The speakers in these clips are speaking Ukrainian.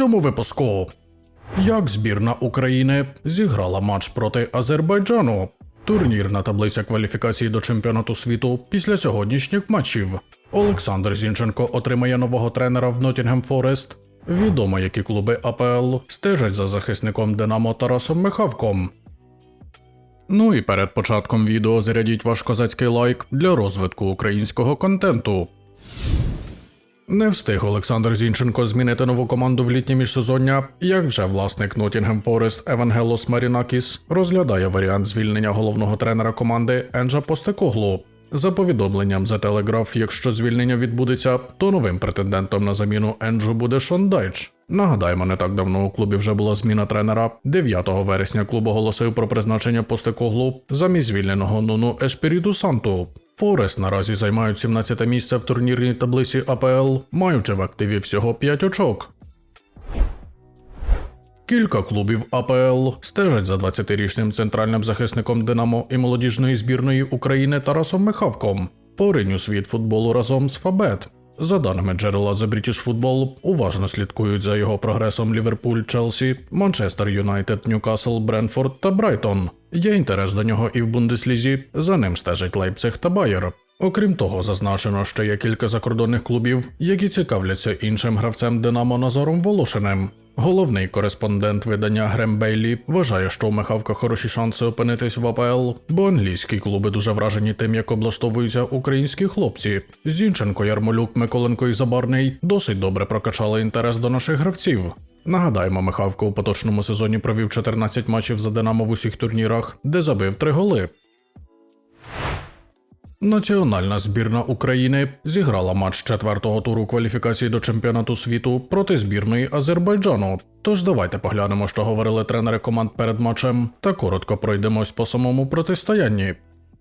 цьому випуску. Як збірна України зіграла матч проти Азербайджану? Турнірна таблиця кваліфікації до чемпіонату світу після сьогоднішніх матчів. Олександр Зінченко отримає нового тренера в Ноттінгем Форест. Відомо, які клуби АПЛ стежать за захисником Динамо Тарасом Михавком. Ну і перед початком відео зарядіть ваш козацький лайк для розвитку українського контенту. Не встиг Олександр Зінченко змінити нову команду в літнє міжсезоння, як вже власник Nottingham Forest Евангелос Марінакіс розглядає варіант звільнення головного тренера команди Енджа Постекоглу. За повідомленням The Telegraph, якщо звільнення відбудеться, то новим претендентом на заміну Енджу буде Шон Дайч. Нагадаємо, не так давно у клубі вже була зміна тренера. 9 вересня клуб оголосив про призначення Постекоглу замість звільненого Нуну Ешпіріту Санту. Форест наразі займають 17 місце в турнірній таблиці АПЛ, маючи в активі всього 5 очок. Кілька клубів АПЛ стежать за 20-річним центральним захисником Динамо і молодіжної збірної України Тарасом Михавком. Поринь у світ футболу разом з Фабет. За даними джерела The British Football, уважно слідкують за його прогресом Ліверпуль, Челсі, Манчестер Юнайтед, Ньюкасл, Бренфорд та Брайтон. Є інтерес до нього і в Бундеслізі, за ним стежить Лейпциг та Байер. Окрім того, зазначено, що є кілька закордонних клубів, які цікавляться іншим гравцем Динамо Назаром Волошиним. Головний кореспондент видання Грем Бейлі вважає, що у Михавка хороші шанси опинитись в АПЛ, бо англійські клуби дуже вражені тим, як облаштовуються українські хлопці. Зінченко, Ярмолюк, Миколенко і Забарний досить добре прокачали інтерес до наших гравців. Нагадаємо, Михавко у поточному сезоні провів 14 матчів за Динамо в усіх турнірах, де забив 3 голи. Національна збірна України зіграла матч четвертого туру кваліфікації до чемпіонату світу проти збірної Азербайджану. Тож давайте поглянемо, що говорили тренери команд перед матчем, та коротко пройдемось по самому протистоянні.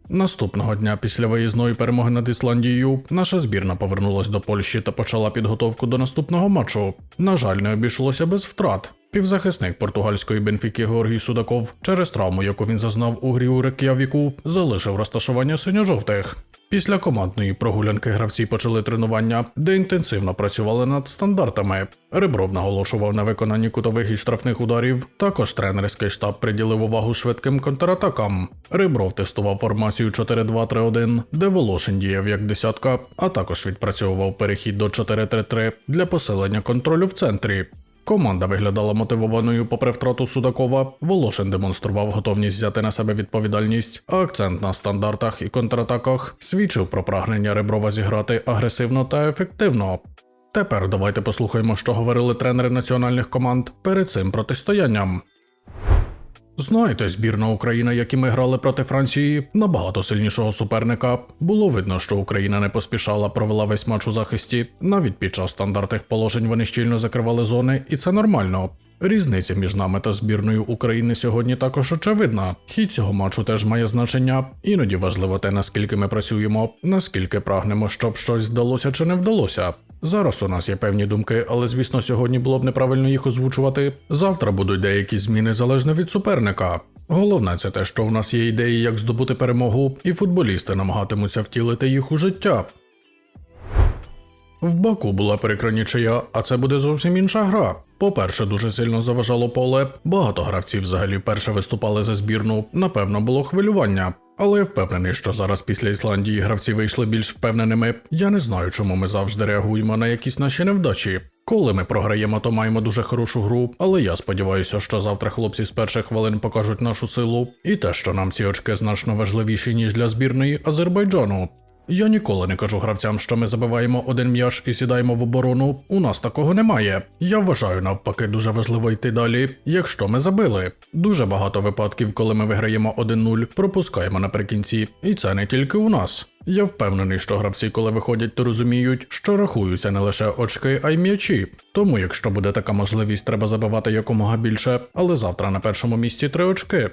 Наступного дня після виїзної перемоги над Ісландією наша збірна повернулась до Польщі та почала підготовку до наступного матчу. На жаль, не обійшлося без втрат. Півзахисник португальської бенфіки Георгій Судаков через травму, яку він зазнав у грі у Рек'явіку, залишив розташування синьо-жовтих. Після командної прогулянки гравці почали тренування, де інтенсивно працювали над стандартами. Ребров наголошував на виконанні кутових і штрафних ударів. Також тренерський штаб приділив увагу швидким контратакам. Ребров тестував формацію 4-2-3-1, де Волошин діяв як десятка, а також відпрацьовував перехід до 4-3-3 для посилення контролю в центрі. Команда виглядала мотивованою попри втрату Судакова. Волошин демонстрував готовність взяти на себе відповідальність, а акцент на стандартах і контратаках свідчив про прагнення Реброва зіграти агресивно та ефективно. Тепер давайте послухаємо, що говорили тренери національних команд перед цим протистоянням. Знаєте, збірна України, які ми грали проти Франції, набагато сильнішого суперника. Було видно, що Україна не поспішала, провела весь матч у захисті. Навіть під час стандартних положень вони щільно закривали зони, і це нормально. Різниця між нами та збірною України сьогодні також очевидна. Хід цього матчу теж має значення. Іноді важливо те, наскільки ми працюємо, наскільки прагнемо, щоб щось вдалося чи не вдалося. Зараз у нас є певні думки, але звісно, сьогодні було б неправильно їх озвучувати. Завтра будуть деякі зміни залежно від суперника. Головне це те, що у нас є ідеї, як здобути перемогу, і футболісти намагатимуться втілити їх у життя. В Баку була перекра нічия, а це буде зовсім інша гра. По-перше, дуже сильно заважало поле. Багато гравців взагалі вперше виступали за збірну. Напевно, було хвилювання. Але впевнений, що зараз після Ісландії гравці вийшли більш впевненими. Я не знаю, чому ми завжди реагуємо на якісь наші невдачі. Коли ми програємо, то маємо дуже хорошу гру, але я сподіваюся, що завтра хлопці з перших хвилин покажуть нашу силу, і те, що нам ці очки значно важливіші, ніж для збірної Азербайджану. Я ніколи не кажу гравцям, що ми забиваємо один м'яч і сідаємо в оборону. У нас такого немає. Я вважаю навпаки дуже важливо йти далі, якщо ми забили. Дуже багато випадків, коли ми виграємо 1-0, пропускаємо наприкінці, і це не тільки у нас. Я впевнений, що гравці, коли виходять, то розуміють, що рахуються не лише очки, а й м'ячі. Тому, якщо буде така можливість, треба забивати якомога більше, але завтра на першому місці три очки.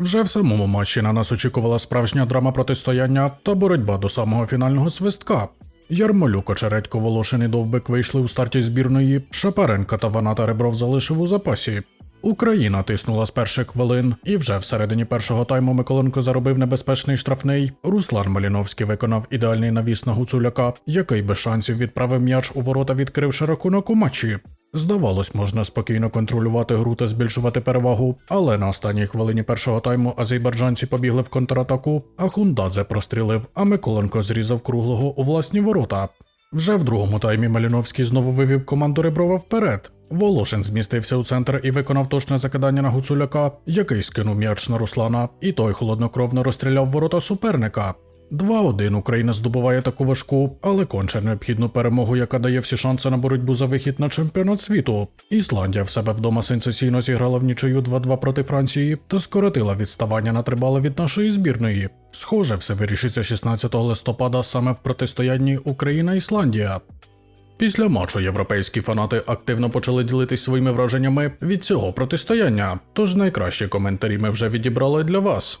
Вже в самому матчі на нас очікувала справжня драма протистояння та боротьба до самого фінального свистка. Ярмолюк, Очередько, Волошин і Довбик вийшли у старті збірної. Шапаренка та Ваната Ребров залишив у запасі. Україна тиснула з перших хвилин, і вже всередині першого тайму Миколенко заробив небезпечний штрафний. Руслан Маліновський виконав ідеальний навіс на Гуцуляка, який без шансів відправив м'яч у ворота, відкривши рахунок у матчі. Здавалось, можна спокійно контролювати гру та збільшувати перевагу, але на останній хвилині першого тайму азербайджанці побігли в контратаку, а Хундадзе прострілив, а Миколенко зрізав круглого у власні ворота. Вже в другому таймі Маліновський знову вивів команду Реброва вперед. Волошин змістився у центр і виконав точне закидання на Гуцуляка, який скинув м'яч на Руслана, і той холоднокровно розстріляв ворота суперника. 2-1 Україна здобуває таку важку, але конче необхідну перемогу, яка дає всі шанси на боротьбу за вихід на чемпіонат світу. Ісландія в себе вдома сенсаційно зіграла в нічию 2-2 проти Франції та скоротила відставання на три бали від нашої збірної. Схоже, все вирішиться 16 листопада саме в протистоянні Україна-Ісландія. Після матчу європейські фанати активно почали ділитись своїми враженнями від цього протистояння, тож найкращі коментарі ми вже відібрали для вас.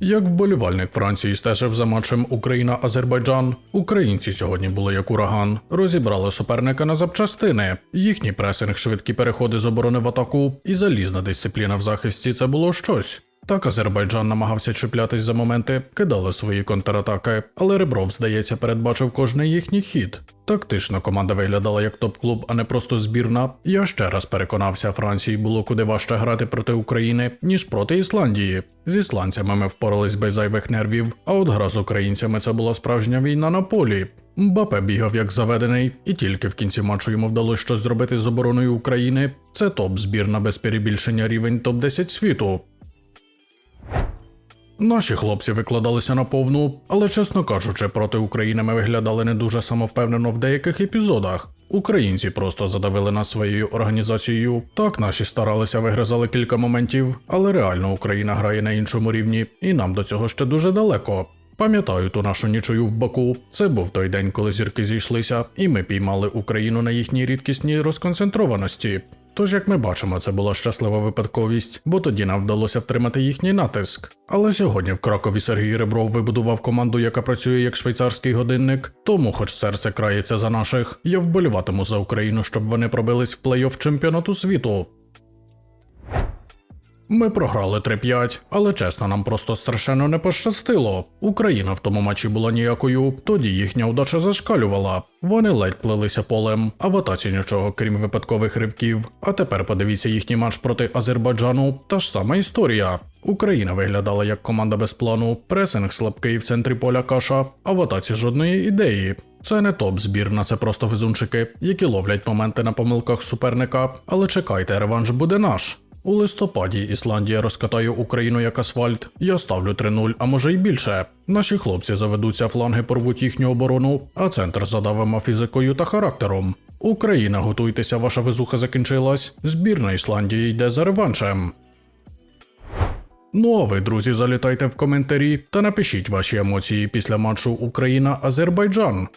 Як вболівальник Франції стежив за матчем Україна-Азербайджан, українці сьогодні були як ураган, розібрали суперника на запчастини. Їхній пресинг, швидкі переходи з оборони в атаку і залізна дисципліна в захисті це було щось. Так Азербайджан намагався чіплятись за моменти, кидали свої контратаки, але Ребров, здається, передбачив кожний їхній хід. Тактично команда виглядала як топ-клуб, а не просто збірна. Я ще раз переконався, Франції було куди важче грати проти України, ніж проти Ісландії. З ісландцями ми впорались без зайвих нервів, а от гра з українцями це була справжня війна на полі. Мбапе бігав як заведений, і тільки в кінці матчу йому вдалося щось зробити з обороною України. Це топ збірна без перебільшення рівень топ-10 світу. Наші хлопці викладалися на повну, але, чесно кажучи, проти України ми виглядали не дуже самовпевнено в деяких епізодах. Українці просто задавили нас своєю організацією. Так, наші старалися, вигризали кілька моментів, але реально Україна грає на іншому рівні, і нам до цього ще дуже далеко. Пам'ятаю ту нашу нічою в Баку. Це був той день, коли зірки зійшлися, і ми піймали Україну на їхній рідкісній розконцентрованості. Тож, як ми бачимо, це була щаслива випадковість, бо тоді нам вдалося втримати їхній натиск. Але сьогодні в Кракові Сергій Ребров вибудував команду, яка працює як швейцарський годинник. Тому, хоч серце крається за наших, я вболіватиму за Україну, щоб вони пробились в плей-офф чемпіонату світу. Ми програли 3-5, але чесно, нам просто страшенно не пощастило. Україна в тому матчі була ніякою, тоді їхня удача зашкалювала. Вони ледь плелися полем, а в атаці нічого, крім випадкових ривків. А тепер подивіться їхній матч проти Азербайджану. Та ж сама історія. Україна виглядала як команда без плану, пресинг слабкий в центрі поля каша, а в атаці жодної ідеї. Це не топ збірна, це просто везунчики, які ловлять моменти на помилках суперника. Але чекайте, реванш буде наш. У листопаді Ісландія розкатає Україну як асфальт. Я ставлю 3-0, а може й більше. Наші хлопці заведуться, фланги порвуть їхню оборону, а центр задавимо фізикою та характером. Україна, готуйтеся, ваша везуха закінчилась. Збірна Ісландії йде за реваншем. Ну а ви, друзі, залітайте в коментарі та напишіть ваші емоції після матчу Україна-Азербайджан.